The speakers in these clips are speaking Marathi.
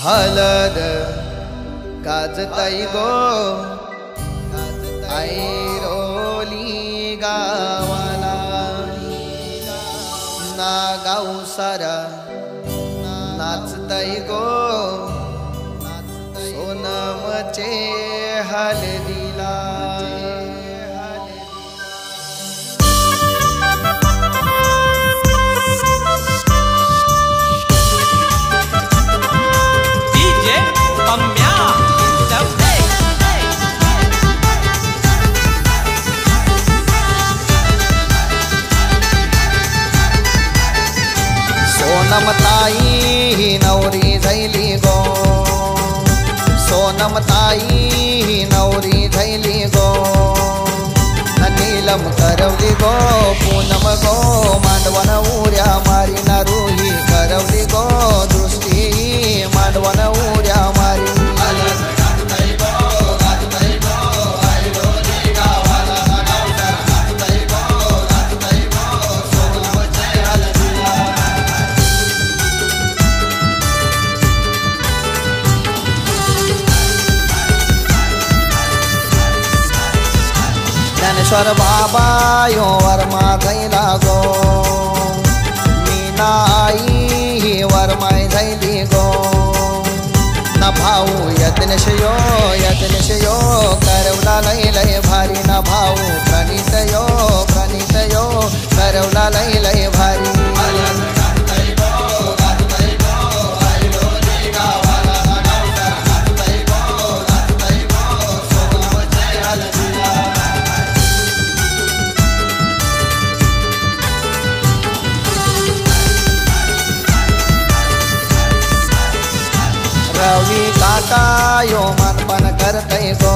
हलद गाजताई गो ऐरोली गावाला. ना गाऊ सारा नाचताई गो सोनमचे हलदी. नवरी गो। सोनम ताई नवरी धैली गो। नीलम करवली गो पूनम गो मांडवन उऱ्या मारी ज्ञानेश्वर बाबा यो वर्मा झैला गो मीना आई ही वर्माय झैली गो न भाऊ यत्नशयो यो यो करवला लय लय भारी काका यो मानपन करतय गो।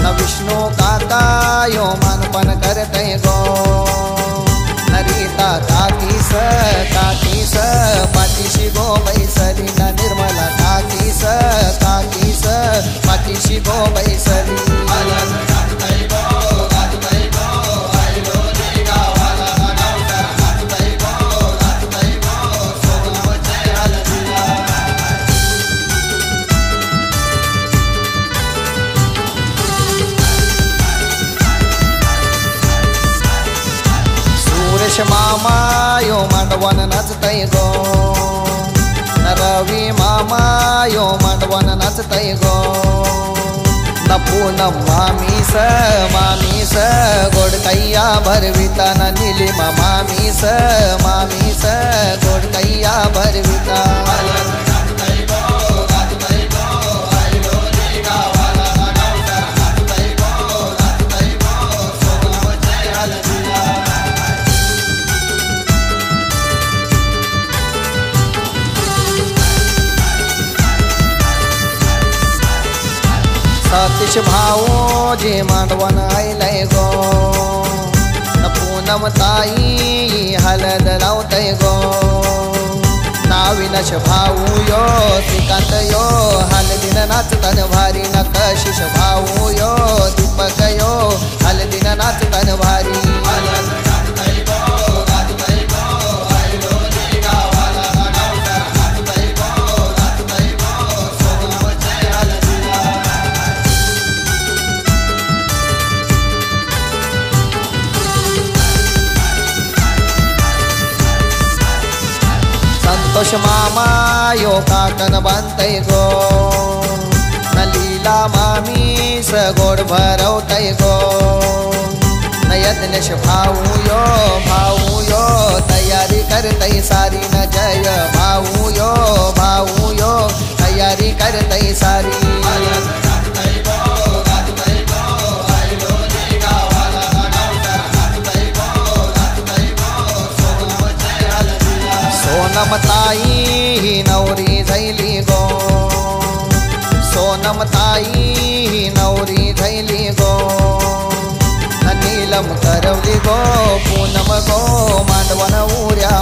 न विष्णू काका यो मानपन करतय गो। सुरेश मामा यो मांडवन नाचतय गो. रवी मामा यो मांडवन नाचतय गो. न पूनम मामीस मामीस गोडकैया भरविता न निलिमा मामीस मामीस गोडकैया भरविता सतीश भाऊ जे मांडवन आयलय गो. पूनम ताई हलद लावतय गो. नाविनश भाऊ यो श्रीकांत यो हलदिन नाचतन भारी न कशिश भाऊ यो दीपक यो हलदिन नाचतन भारी. संतोष मामा यो काकन बांधतय गो। न लीला मामी स गोड भरवतय गो। न भाऊ यो भाऊ यो तयारी करतय सारी न जय भाऊ यो भाऊ यो तयारी करतय सारी। सोनमताई सोनमताई नवरी धैली गो नीलम करवली गो पूनम गो मांडवन उऱ्या